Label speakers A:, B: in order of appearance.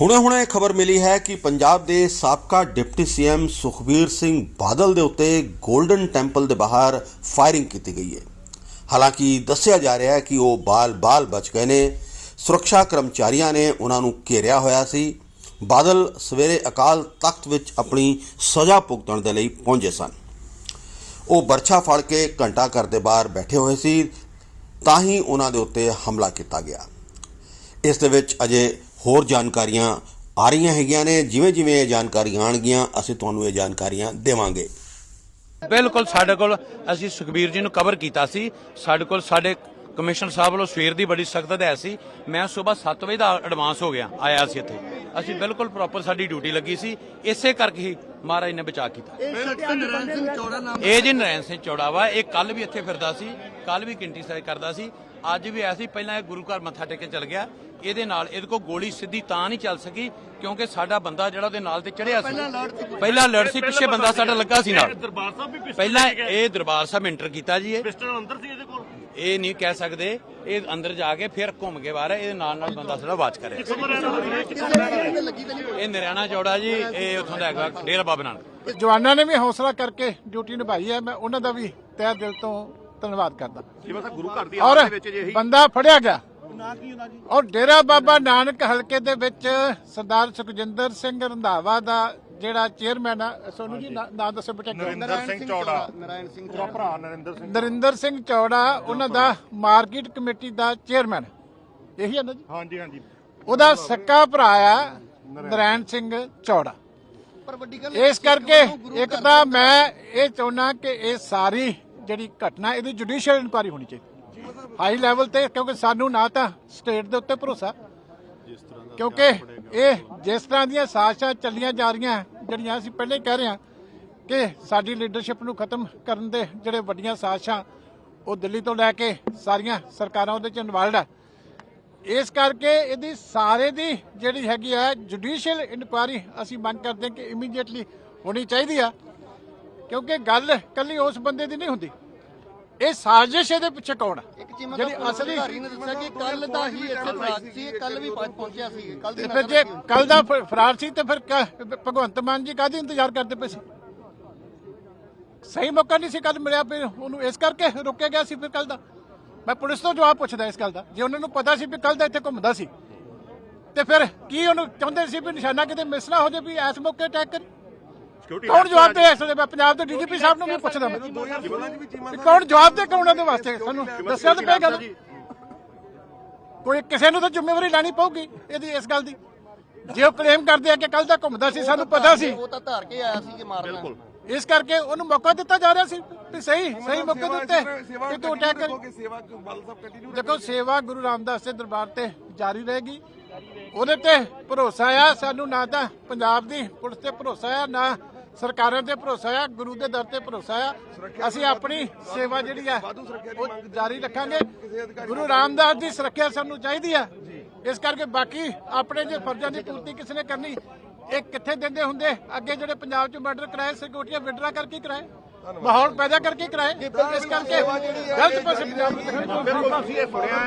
A: ਹੁਣੇ-ਹੁਣੇ ਖਬਰ ਮਿਲੀ ਹੈ ਕਿ ਪੰਜਾਬ ਦੇ ਸਾਬਕਾ ਡਿਪਟੀ ਸੀਐਮ ਸੁਖਬੀਰ ਸਿੰਘ ਬਾਦਲ ਦੇ ਉੱਤੇ 골ਡਨ ਟੈਂਪਲ ਦੇ ਬਾਹਰ ਫਾਇਰਿੰਗ ਕੀਤੀ ਗਈ ਹੈ। ਹਾਲਾਂਕਿ ਦੱਸਿਆ ਜਾ ਰਿਹਾ ਹੈ ਕਿ ਉਹ ਬਾਲ-ਬਾਲ ਬਚ ਗਏ ਨੇ। ਸੁਰੱਖਿਆ ਕਰਮਚਾਰੀਆਂ ਨੇ ਉਹਨਾਂ ਨੂੰ ਘੇਰਿਆ ਹੋਇਆ ਸੀ। ਬਾਦਲ ਸਵੇਰੇ ਅਕਾਲ ਤਖਤ ਵਿੱਚ ਆਪਣੀ ਸਜ਼ਾ ਭੁਗਤਣ ਦੇ ਲਈ ਪਹੁੰਚੇ ਸਨ। ਉਹ ਬਰਛਾ ਫੜ ਕੇ ਘੰਟਾ ਘਰ ਦੇ ਬਾਹਰ ਬੈਠੇ ਹੋਏ ਸੀ, ਤਾਂ ਹੀ ਉਹਨਾਂ ਦੇ ਉੱਤੇ ਹਮਲਾ ਕੀਤਾ ਗਿਆ। ਇਸ ਦੇ ਵਿੱਚ ਅਜੇ ਹੋਰ ਜਾਣਕਾਰੀਆਂ ਆ ਰਹੀਆਂ ਹੈਗੀਆਂ ਨੇ। ਜਿਵੇਂ ਜਿਵੇਂ ਇਹ ਜਾਣਕਾਰੀਆਂ ਆਣਗੀਆਂ, ਅਸੀਂ ਤੁਹਾਨੂੰ ਇਹ ਜਾਣਕਾਰੀਆਂ ਦੇਵਾਂਗੇ।
B: ਬਿਲਕੁਲ, ਸਾਡੇ ਕੋਲ ਅਸੀਂ ਸੁਖਬੀਰ ਜੀ ਨੂੰ ਕਵਰ ਕੀਤਾ ਸੀ। ਸਾਡੇ ਕੋਲ ਸਾਡੇ ਕਮਿਸ਼ਨਰ ਸਾਹਿਬ ਵੱਲੋਂ ਸਵੇਰ ਦੀ ਬੜੀ ਸਖਤ ਹਦਾਇਤ ਸੀ। ਮੈਂ ਸਵੇਰ 7 ਵਜੇ ਦਾ ਐਡਵਾਂਸ ਹੋ ਗਿਆ ਆਇਆ ਸੀ ਇੱਥੇ। ਅਸੀਂ ਬਿਲਕੁਲ ਪ੍ਰੋਪਰ ਸਾਡੀ ਡਿਊਟੀ ਲੱਗੀ ਸੀ। ਇਸੇ ਕਰਕੇ ਹੀ ਮਹਾਰਾਜ ਨੇ ਬਚਾ ਕੀਤਾ। ਇਹ ਜੀ ਨਰੈਣ ਸਿੰਘ ਚੌੜਾ ਵਾ। ਇਹ ਕੱਲ ਵੀ ਇੱਥੇ ਫਿਰਦਾ ਸੀ ਕੱਲ ਵੀ ਕਿੰਟੀ ਸਾਈ ਕਰਦਾ ਸੀ। ਅੱਜ ਵੀ ਆਇਆ ਸੀ। ਪਹਿਲਾਂ ਇਹ ਗੁਰੂ ਘਰ ਮੱਥਾ ਟੇਕ ਕੇ ਚਲ ਗਿਆ। ਇਹਦੇ ਨਾਲ ਇਹਦੇ ਕੋਲ ਗੋਲੀ ਸਿੱਧੀ ਤਾਂ ਨਹੀਂ ਚੱਲ ਸਕੀ ਕਿਉਂਕਿ ਸਾਡਾ ਬੰਦਾ ਜਿਹੜਾ ਉਹਦੇ ਨਾਲ ਤੇ ਚੜਿਆ ਸੀ। ਪਹਿਲਾਂ ਲੜ ਸੀ ਪਿੱਛੇ ਬੰਦਾ ਸਾਡਾ ਲੱਗਾ ਸੀ ਨਾਲ। ਪਹਿਲਾਂ ਇਹ ਦਰਬਾਰ ਸਾਹਿਬ ਇੰਟਰ ਕੀਤਾ ਜੀ ਇਹ।
C: ਪਿਸਟਲ ਅੰਦਰ ਸੀ ਇਹਦੇ ਕੋਲ?
B: ਇਹ ਨਹੀਂ ਕਹਿ ਸਕਦੇ। ਇਹ ਅੰਦਰ ਜਾ ਕੇ ਫਿਰ ਘੁੰਮ ਕੇ ਬਾਹਰ ਇਹਦੇ ਨਾਲ ਨਾਲ ਬੰਦਾ ਸਾਡਾ ਵਾਚ ਕਰਿਆ ਇਹ ਨਰਿਆਣਾ ਚੌੜਾ ਜੀ ਇਹ ਉੱਥੋਂ ਦਾ ਹੈਗਾ ਡੇਰਾ ਬਾਬਾ ਨਾਨਕ।
D: ਜਵਾਨਾਂ ਨੇ ਵੀ ਹੌਸਲਾ ਕਰਕੇ ਡਿਊਟੀ ਨਿਭਾਈ ਹੈ। ਮੈਂ ਉਹਨਾਂ ਦਾ ਵੀ ਤਹਿ ਦਿਲ ਤੋਂ ਧੰਨਵਾਦ ਕਰਦਾ।
C: ਜਿਵੇਂ ਸਾ ਗੁਰੂ ਘਰ ਦੀ
D: ਔਰ
C: ਆਵਾਜ਼ ਦੇ ਵਿੱਚ ਜੇ ਇਹੀ
D: ਬੰਦਾ ਫੜਿਆ ਗਿਆ। ਔਰ ਡੇਰਾ ਬਾਬਾ ਨਾਨਕ ਹਲਕੇ ਦੇ ਵਿੱਚ ਸਰਦਾਰ ਸੁਖਜਿੰਦਰ ਸਿੰਘ ਰੰਧਾਵਾ ਦਾ ਜਿਹੜਾ ਚੇਅਰਮੈਨ ਆ ਸੋਨੂ ਜੀ ਨਾਂ ਨਾਂ ਦੱਸੋ ਬੇਟਾ
C: ਨਰਿੰਦਰ ਸਿੰਘ ਚੌੜਾ। ਨਰਾਇਣ ਸਿੰਘ ਚੌੜਾ ਭਰਾ ਨਰਿੰਦਰ ਸਿੰਘ।
D: ਨਰਿੰਦਰ ਸਿੰਘ ਚੌੜਾ ਉਹਨਾਂ ਦਾ ਮਾਰਕੀਟ ਕਮੇਟੀ ਦਾ ਚੇਅਰਮੈਨ ਇਹੀ ਹੈ ਨਾ ਜੀ?
C: ਹਾਂਜੀ ਹਾਂਜੀ।
D: ਉਹਦਾ ਸੱਕਾ ਭਰਾ ਆ ਨਰਾਇਣ ਸਿੰਘ ਚੌੜਾ। ਇਸ ਕਰਕੇ ਇੱਕ ਤਾਂ ਮੈਂ ਇਹ ਚਾਹੁੰਦਾ ਕਿ ਇਹ ਸਾਰੀ ਜਿਹੜੀ ਘਟਨਾ ਇਹਦੀ ਜੁਡੀਸ਼ੀਅਲ ਇਨਕੁਆਰੀ ਹੋਣੀ ਚਾਹੀਦੀ। ਹਾਈ ਲੈਵਲ ਤੇ ਕਿਉਂਕਿ ਸਾਨੂੰ ਨਾ ਤਾਂ ਸਟੇਟ ਦੇ ਉੱਤੇ ਭਰੋਸਾ। ਕਿਉਂਕਿ ਇਹ ਜਿਸ ਤਰ੍ਹਾਂ ਦੀਆਂ ਸਾਜ਼ਿਸ਼ਾਂ ਚੱਲੀਆਂ ਜਾ ਰਹੀਆਂ ਜਿਹੜੀਆਂ ਅਸੀਂ ਪਹਿਲੇ ਹੀ ਕਹਿ ਰਹੇ ਹਾਂ ਕਿ ਸਾਡੀ ਲੀਡਰਸ਼ਿਪ ਨੂੰ ਖਤਮ ਕਰਨ ਦੇ ਜਿਹੜੇ ਵੱਡੀਆਂ ਸਾਜ਼ਿਸ਼ਾਂ ਉਹ ਦਿੱਲੀ ਤੋਂ ਲੈ ਕੇ ਸਾਰੀਆਂ ਸਰਕਾਰਾਂ ਉਹਦੇ ਚ ਇਨਵੋਲਡ ਆ। ਇਸ ਕਰਕੇ ਇਹਦੀ ਸਾਰੇ ਦੀ ਜਿਹੜੀ ਹੈਗੀ ਆ ਜੁਡੀਸ਼ੀਅਲ ਇਨਕੁਆਇਰੀ ਅਸੀਂ ਮੰਗ ਕਰਦੇ ਹਾਂ ਕਿ ਇਮੀਡੀਏਟਲੀ ਹੋਣੀ ਚਾਹੀਦੀ ਆ, ਕਿਉਂਕਿ ਗੱਲ ਕੱਲੀ ਉਸ ਬੰਦੇ ਦੀ ਨਹੀਂ ਹੁੰਦੀ। ਇਹ ਸਾਜ਼ਿਸ਼ ਇਹਦੇ ਪਿੱਛੇ ਕੌਣ
E: ਚੀਮਾ
D: ਜਿਹੜੀ
E: ਦਾ
D: ਅਸਲੀ
E: ਅਧਿਕਾਰੀ ਨੇ ਦੱਸਿਆ ਕਿ ਕੱਲ ਦਾ ਹੀ ਇੱਥੇ ਫਰਾਗ ਸੀ ਕੱਲ ਵੀ ਪਹੁੰਚ- ਪਹੁੰਚਿਆ ਸੀ ਕੱਲ ਦੀ
D: ਤੇ ਫਿਰ ਜੇ ਕੱਲ ਦਾ ਫ- ਫਰਾਰ ਸੀ ਤੇ ਫਿਰ ਕ- ਭਗਵੰਤ ਮਾਨ ਜੀ ਕਾਹਦੀ ਇੰਤਜ਼ਾਰ ਕਰਦੇ ਪਏ ਸੀ? ਸਹੀ ਮੌਕਾ ਨਹੀਂ ਸੀ ਕੱਲ ਮਿਲਿਆ ਫਿਰ ਉਹਨੂੰ ਇਸ ਕਰਕੇ ਰੋਕਿਆ ਗਿਆ ਸੀ ਫਿਰ ਕੱਲ ਦਾ? ਮੈਂ ਪੁਲਿਸ ਤੋਂ ਜਵਾਬ ਪੁੱਛਦਾ ਇਸ ਗੱਲ ਦਾ। ਜੇ ਉਹਨਾਂ ਨੂੰ ਪਤਾ ਸੀ ਵੀ ਕੱਲ ਦਾ ਇੱਥੇ ਘੁੰਮਦਾ ਸੀ ਤੇ ਫਿਰ ਕੀ ਉਹਨੂੰ ਚਾਹੁੰਦੇ ਸੀ ਵੀ ਨਿਸ਼ਾਨਾ ਕਿਤੇ ਮਿਸ ਨਾ ਹੋ ਜਾਏ ਵੀ ਇਸ ਮੌਕੇ ਅਟੈਕ ਕਰੀ? ਕੌਣ ਜਵਾਬ ਦੇ ਇਸ ਵੇਲੇ? ਮੈਂ ਪੰਜਾਬ ਦੇ ਡੀਜੀਪੀ ਸਾਹਿਬ ਨੂੰ ਵੀ ਪੁੱਛਦਾ ਮੈਂ। ਕੌਣ ਜਵਾਬ ਦੇ ਕੌਣ ਉਹਦੇ ਵਾਸਤੇ? ਸਾਨੂੰ ਦੱਸਿਆ ਤਾਂ ਪਏਗਾ ਨਾ ਕੋਈ ਕਿਸੇ ਨੂੰ ਤਾਂ ਜ਼ਿੰਮੇਵਾਰੀ ਲੈਣੀ ਪਊਗੀ ਇਹਦੀ ਇਸ ਗੱਲ ਦੀ। ਜੇ ਉਹ ਕਲੇਮ ਕਰਦੇ ਆ ਕਿ ਕੱਲ ਦਾ ਘੁੰਮਦਾ ਸੀ ਸਾਨੂੰ ਪਤਾ ਸੀ।
E: ਉਹ ਤਾਂ ਧਾਰ ਕੇ ਆਇਆ ਸੀ ਕਿ ਮਾਰਨਾ।
D: ਇਸ ਕਰਕੇ ਉਹਨੂੰ ਮੌਕਾ ਦਿੱਤਾ ਜਾ ਰਿਹਾ ਸੀ ਵੀ ਸਹੀ ਸਹੀ ਮੌਕੇ ਦੇ ਉੱਤੇ ਕਿ ਤੂੰ ਅਟੈਕ ਕਰ
F: ਸੇਵਾ ਬਾਲ ਸਾਹਿਬ ਕੰਟੀਨਿਊ
D: ਦੇਖੋ ਸੇਵਾ ਗੁਰੂ ਰਾਮਦਾਸ ਦੇ ਦਰਬਾਰ ਤੇ ਜਾਰੀ ਰਹੇਗੀ। ਉਹਦੇ ਤੇ ਭਰੋਸਾ ਆ ਸਾਨੂੰ ਨਾ ਤਾਂ ਪੰਜਾਬ ਦੀ ਪੁਲਿਸ ਤੇ ਭਰੋਸਾ ਆ ਨਾ ਸਰਕਾਰਾਂ ਤੇ ਭਰੋਸਾ ਆ ਗੁਰੂ ਦੇ ਦਰ ਤੇ ਭਰੋਸਾ ਆ। ਅਸੀਂ ਆਪਣੀ ਸੇਵਾ ਜਿਹੜੀ ਆ ਉਹ ਜਾਰੀ ਰੱਖਾਂਗੇ। ਗੁਰੂ ਰਾਮਦਾਸ ਦੀ ਸੁਰੱਖਿਆ ਸਾਨੂੰ ਚਾਹੀਦੀ ਆ। ਇਸ ਕਰਕੇ ਬਾਕੀ ਆਪਣੇ ਜੇ ਫਰਜ਼ਾਂ ਦੀ ਪੂਰਤੀ ਕਿਸ ਨੇ ਕਰਨੀ ਇਹ ਕਿੱਥੇ ਦਿੰਦੇ ਹੁੰਦੇ? ਅੱਗੇ ਜਿਹੜੇ ਪੰਜਾਬ 'ਚ ਮਰਡਰ ਕਰਾਏ ਸਿਕਿਉਰਟੀਆਂ ਵਿਡਰਾ ਕਰਕੇ ਕਰਾਏ? ਮਾਹੌਲ ਪੈਦਾ ਕਰਕੇ ਕਰਾਏ? ਇਸ ਕਰਕੇ ਗਲਤ ਪਾਸੇ ਪੰਜਾਬ ਨੂੰ
C: ਬਿਲਕੁਲ। ਅਸੀਂ ਇਹ ਸੁਣਿਆ